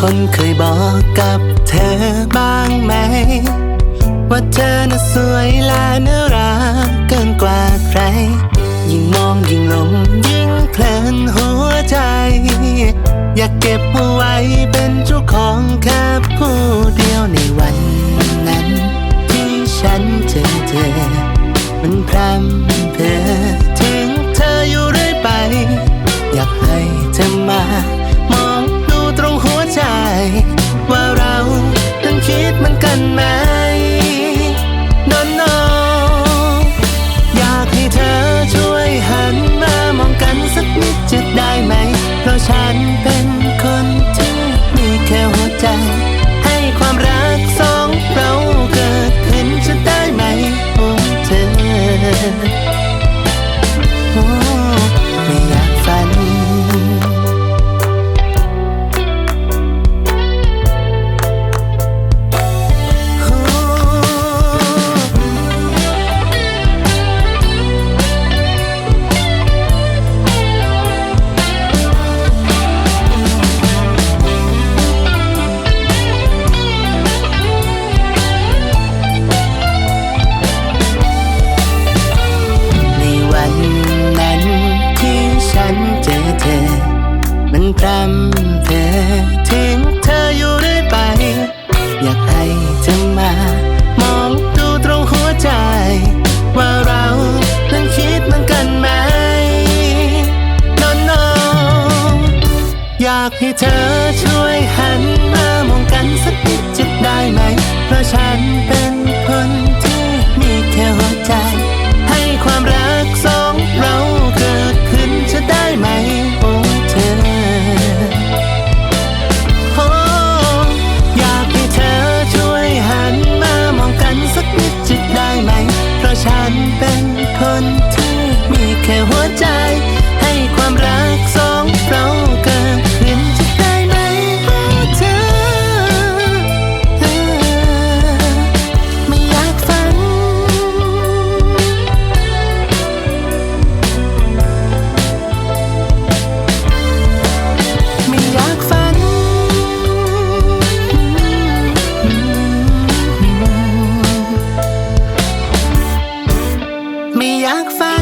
คนเคยบอกกับเธอบ้างไหม ว่าเธอน่ะสวยและน่ารักเกินกว่าใคร ยิ่งมองยิ่งหลงยิ่งเพลินหัวใจ อยากเก็บเอาไว้เป็นเจ้าของแค่ผู้เดียวในวันนั้น ที่ฉันเจอเธอ มันพรำเพอถึงเธออยู่เรื่อยไป อยากให้เธอมา Oh. อยากให้เธอช่วยหันมามองกันสักนิดจะได้ไหมเพราะฉันเป็น jak fijn.